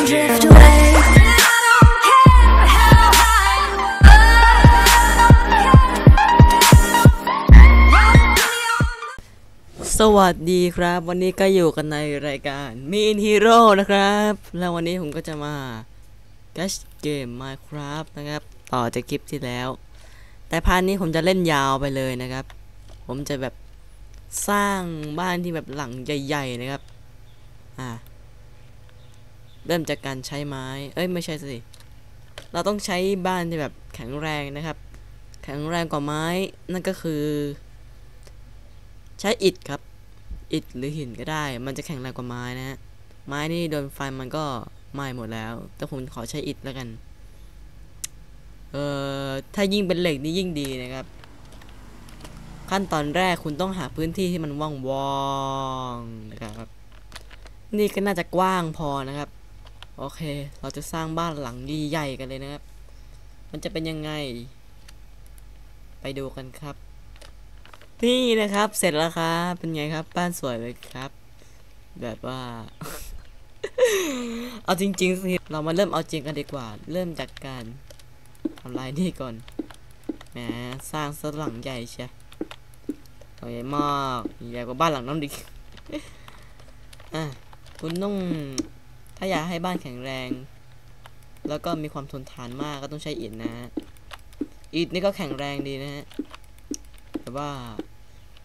สวัสดีครับ วันนี้ก็อยู่กันในรายการ Mean Hero นะครับ แล้ววันนี้ผมก็จะมา Gash Game Minecraft นะครับ ต่อจากคลิปที่แล้ว แต่พาร์ทนี้ผมจะเล่นยาวไปเลยนะครับ ผมจะแบบสร้างบ้านที่แบบหลังใหญ่ ๆ นะครับ อ่า เริ่มจากการใช้ไม้ เอ้ยไม่ใช่สิ เราต้องใช้บ้านที่แบบแข็งแรงนะครับ แข็งแรงกว่าไม้ นั่นก็คือ ใช้อิฐครับ อิฐหรือหินก็ได้ มันจะแข็งแรงกว่าไม้นะฮะ ไม้นี่โดนไฟมันก็ไหม้หมดแล้ว แต่ผมขอใช้อิฐแล้วกัน เอ่อ ถ้ายิ่งเป็นเหล็กนี่ยิ่งดีนะครับ ขั้นตอนแรกคุณต้องหาพื้นที่ที่มันว่างๆนะครับนี่ก็น่าจะกว้างพอนะครับ โอเค เราจะสร้างบ้านหลังใหญ่กันเลยนะครับ มันจะเป็นยังไง ไปดูกันครับ นี่นะครับ เสร็จแล้วครับ เป็นไงครับ บ้านสวยไหมครับ แบบว่า เอาจริงๆสิ เรามาเริ่มเอาจริงกันดีกว่า เริ่มจากการทำลายนี่ก่อน แหม สร้างสลังใหญ่ใช่ใหญ่มาก ใหญ่กว่าบ้านหลังนั้นดิอะคุณต้อง ถ้าอยากให้บ้านแข็งแรง แล้วก็มีความทนทานมากก็ต้องใช้อิฐนะฮะอิฐนี่ก็แข็งแรงดีนะฮะแต่ว่า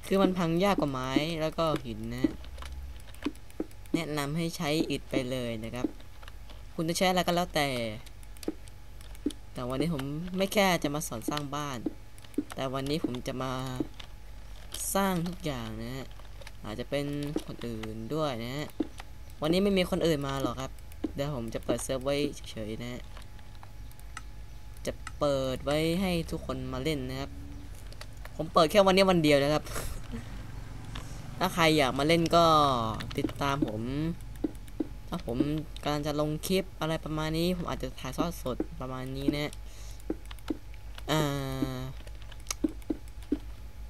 คือมันพังยากกว่าไม้แล้วก็หินนะ แนะนำให้ใช้อิฐไปเลยนะครับ คุณจะใช้อะไรก็แล้วแต่ แต่วันนี้ผมไม่แค่จะมาสอนสร้างบ้าน แต่วันนี้ผมจะมาสร้างทุกอย่างนะฮะอาจจะเป็นคนอื่นด้วยนะฮะ วันนี้ไม่มีคนอื่นมาหรอกครับ เดี๋ยวผมจะเปิดเซิร์ฟไว้เฉยๆนะฮะ จะเปิดไว้ให้ทุกคนมาเล่นนะครับ ผมเปิดแค่วันนี้วันเดียวนะครับ ถ้าใครอยากมาเล่นก็ติดตามผม ถ้าผมกำลังจะลงคลิปอะไรประมาณนี้ ผมอาจจะถ่ายทอดสดประมาณนี้นะอ่า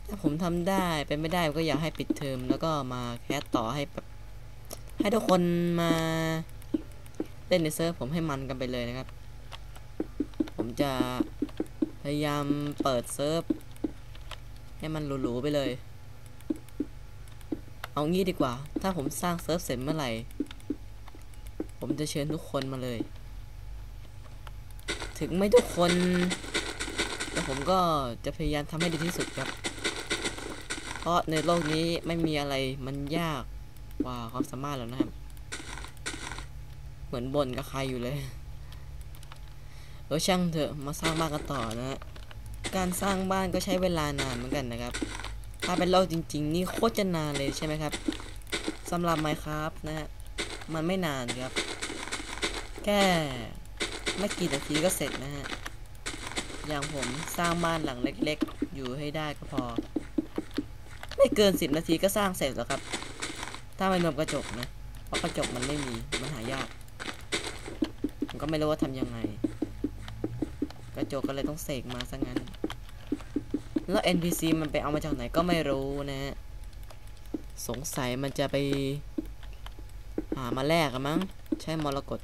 ถ้าผมทำได้เป็นไม่ได้ก็อยากให้ปิดเทอมแล้วก็มาแคสต่อให้แบบ ให้ทุกคนมาเล่นในเซิร์ฟผมให้มันกันไปเลยนะครับ ผมจะพยายามเปิดเซิร์ฟให้มันหรูๆไปเลย เอางี้ดีกว่า ถ้าผมสร้างเซิร์ฟเสร็จเมื่อไหร่ ผมจะเชิญทุกคนมาเลย ถึงไม่ทุกคน แต่ผมก็จะพยายามทำให้ดีที่สุดครับ เพราะในโลกนี้ไม่มีอะไรมันยากก ว่าวความสามารถแล้วนะครับ เหมือนบ่นกับใครอยู่เลย เออช่างเถอะมาสร้างบ้านกันต่อนะฮะการสร้างบ้านก็ใช้เวลานานเหมือนกันนะครับ ถ้าเป็นโลกจริง ๆ นี่โคตรจะนานเลยใช่ไหมครับสำหรับ Minecraft นะฮะมันไม่นานครับ แค่ไม่กี่นาทีก็เสร็จนะฮะอย่างผมสร้างบ้านหลังเล็ก ๆ อยู่ให้ได้ก็พอ ไม่เกินสิบนาทีก็สร้างเสร็จแล้วครับ ถ้าไม่รวมกระจกนะเพราะกระจกมันไม่มีมันหายากผมก็ไม่รู้ว่าทำยังไง กระจกก็เลยต้องเสกมาซะงั้น แล้ว NPC มันไปเอามาจากไหนก็ไม่รู้นะฮะสงสัยมันจะไปหามาแลกกันมั้ง ใช่มรกต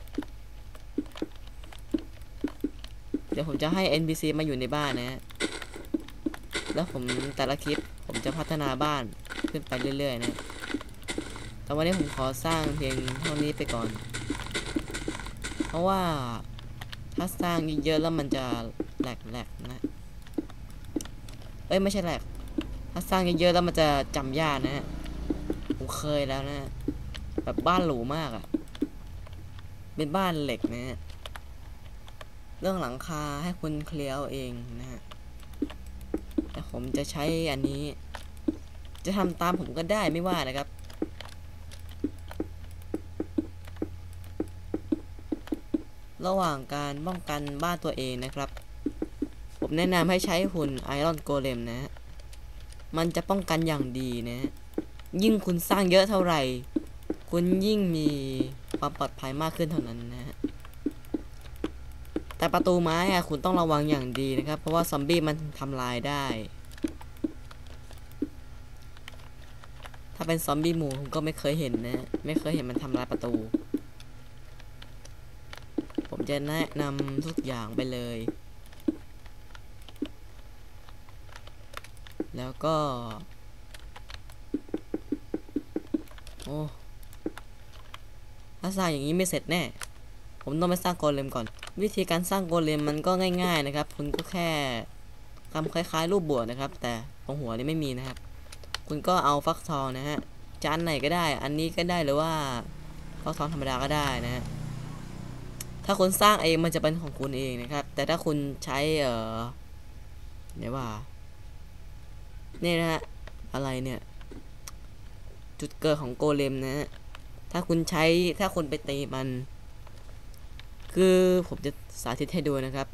เดี๋ยวผมจะให้ NPC มาอยู่ในบ้านนะฮะแล้วผมแต่ละคลิปผมจะพัฒนาบ้านขึ้นไปเรื่อยๆนะ แต่วันนี้ผมขอสร้างเพียงเท่านี้ไปก่อน เพราะว่าถ้าสร้างเยอะๆแล้วมันจะแหลกๆนะ เอ้ยไม่ใช่แหลก ถ้าสร้างเยอะๆแล้วมันจะจำยากนะฮะ ผมเคยแล้วนะ แบบบ้านหรูมากอะ่ะ เป็นบ้านเหล็กนะฮะ เรื่องหลังคาให้คุณเคลียร์เอาเองนะฮะ แต่ผมจะใช้อันนี้ จะทำตามผมก็ได้ไม่ว่านะครับ ระหว่างการป้องกันบ้านตัวเองนะครับ ผมแนะนำให้ใช้หุ่นไอรอนโกเลมนะฮะมันจะป้องกันอย่างดีนะฮะยิ่งคุณสร้างเยอะเท่าไหร่ คุณยิ่งมีความปลอดภัยมากขึ้นเท่านั้นนะฮะแต่ประตูไม้อะคุณต้องระวังอย่างดีนะครับ เพราะว่าซอมบี้มันทำลายได้ ถ้าเป็นซอมบี้หมูผมก็ไม่เคยเห็นนะ ไม่เคยเห็นมันทำลายประตู จะแนะนำทุกอย่างไปเลย แล้วก็ โอ้ถ้าสร้างอย่างนี้ไม่เสร็จแน่ ผมต้องไปสร้างโกเลมก่อน วิธีการสร้างโกเลมมันก็ง่าย ๆนะครับ คุณก็แค่ทำคล้ายๆ รูปบวกนะครับ แต่ตรงหัวนี่ไม่มีนะครับ คุณก็เอาฟักทองนะฮะจานไหนก็ได้ อันนี้ก็ได้หรือว่าฟักทองธรรมดาก็ได้นะฮะ ถ้าคุณสร้างเองมันจะเป็นของคุณเองนะครับ แต่ถ้าคุณใช้เอ่อไหนว่านี่นะฮะอะไรเนี่ย จุดเกิดของโกเลมนะฮะถ้าคุณใช้ถ้าคุณไปตีมัน คือผมจะสาธิตให้ดูนะครับ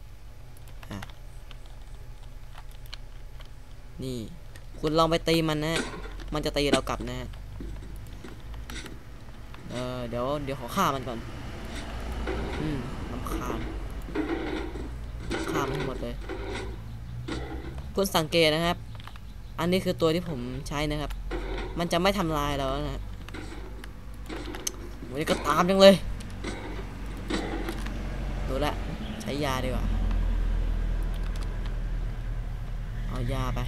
นี่ คุณลองไปตีมันนะฮะมันจะตีเรากลับนะฮะเออเดี๋ยว เดี๋ยวขอฆ่ามันก่อน มลำคาญฆ่ามันให้หมดเลย คุณสังเกตนะครับ อันนี้คือตัวที่ผมใช้นะครับ มันจะไม่ทำลายเราแล้วนะฮะวันนี้ก็ตามจังเลยดูละใช้ยาดีกว่า เอายาไป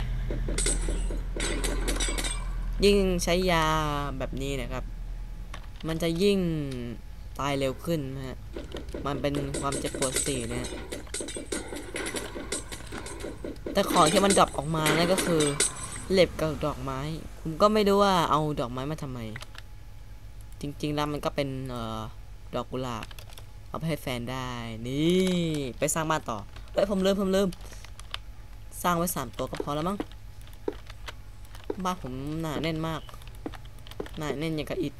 ยิ่งใช้ยาแบบนี้นะครับ มันจะยิ่ง ตายเร็วขึ้นนะฮะ มันเป็นความเจ็บปวดสี่นะฮะ แต่ของที่มันดรอปออกมานั่นก็คือเหล็บกับดอกไม้ ผมก็ไม่รู้ว่าเอาดอกไม้มาทำไม จริง ๆ แล้วมันก็เป็นเอ่อดอกกุหลาบ เอาไปให้แฟนได้ นี่ไปสร้างบ้านต่อ เฮ้ยผมลืมผมลืม สร้างไว้สามตัวก็พอแล้วมั้ง บ้านผมหนาแน่นมากหนาแน่นอย่างกับอิฐ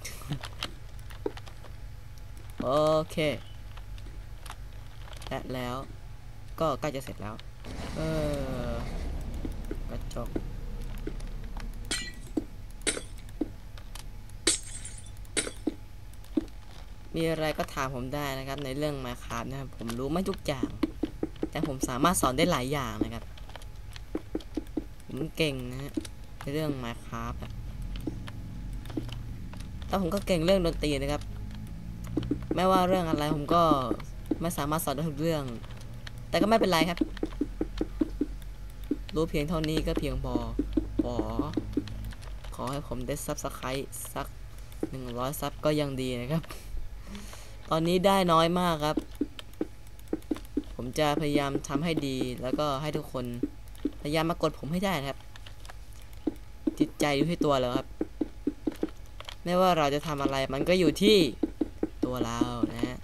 โอเค และแล้ว ก็ใกล้จะเสร็จแล้ว เออกระจกมีอะไรก็ถามผมได้นะครับ ในเรื่อง Minecraft นะครับ ผมรู้ไม่ทุกอย่าง แต่ผมสามารถสอนได้หลายอย่างนะครับ ผมเก่งนะฮะในเรื่อง Minecraft อะแล้วผมก็เก่งเรื่องดนตรีนะครับ ไม่ว่าเรื่องอะไรผมก็ไม่สามารถสอนได้ทุกเรื่อง แต่ก็ไม่เป็นไรครับ รู้เพียงเท่านี้ก็เพียงพอขอขอให้ผมได้ซับสไครต์สักหนึ่งร้อยซับก็ยังดีนะครับ ตอนนี้ได้น้อยมากครับ ผมจะพยายามทำให้ดีแล้วก็ให้ทุกคนพยายามมากดผมให้ได้นะครับ จิตใจอยู่ที่ตัวเราครับ ไม่ว่าเราจะทำอะไรมันก็อยู่ที่ ตัวเรานะฮะ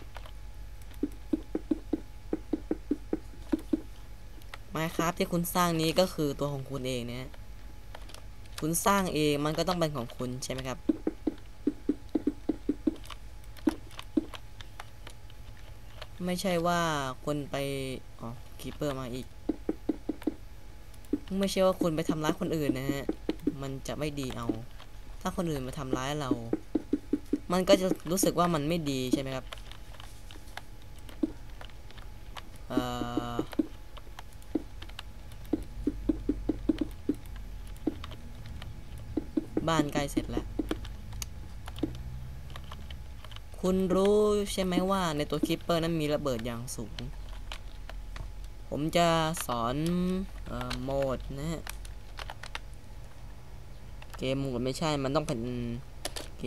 Minecraft ที่คุณสร้างนี้ก็คือตัวของคุณเองนะฮะคุณสร้างเองมันก็ต้องเป็นของคุณใช่ไหมครับ ไม่ใช่ว่าคนไปอ๋อคีเปอร์มาอีก ไม่ใช่ว่าคุณไปทำร้ายคนอื่นนะฮะมันจะไม่ดีเอา ถ้าคนอื่นมาทำร้ายเรา มันก็จะรู้สึกว่ามันไม่ดีใช่ไหมครับเอ่อบ้านใกล้เสร็จแล้ว คุณรู้ใช่ไหมว่าในตัวคิปเปอร์นั้นมีระเบิดอย่างสูง ผมจะสอนออโหมดนะฮะ เกมโหมดไม่ใช่ มันต้องเป็น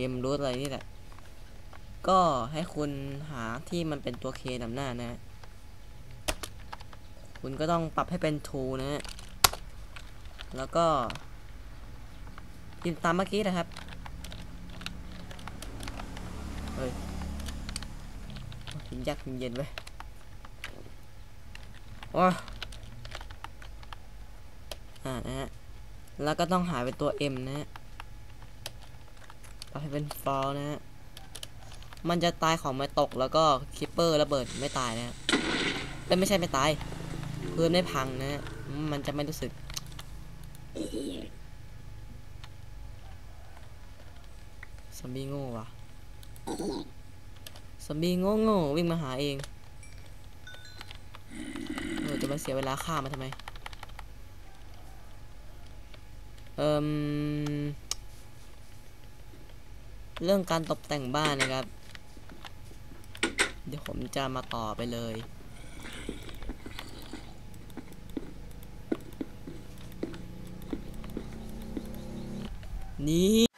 เกมรูทอะไรนี่แหละ ก็ให้คุณหาที่มันเป็นตัวเคนำหน้านะฮะคุณก็ต้องปรับให้เป็น2นะฮะแล้วก็พิมพ์ตามเมื่อกี้นะครับ เฮ้ยพิมพ์ยากพิมพ์เย็นไว้โอ้อ่านะฮะแล้วก็ต้องหาเป็นตัว M นะฮะ ปรับให้เป็น fall นะฮะ มันจะตายของไม่ตกแล้วก็คิปเปอร์ระเบิดไม่ตายนะฮะเอ้ยไม่ใช่ไม่ตาย พื้นไม่พังนะฮะ มันจะไม่รู้สึก ซอมบี้โง่ว่ะ ซอมบี้โง่โง่วิ่งมาหาเองเออจะมาเสียเวลาฆ่ามาทำไม เอ่ม เรื่องการตกแต่งบ้านนะครับ เดี๋ยวผมจะมาต่อไปเลย นี่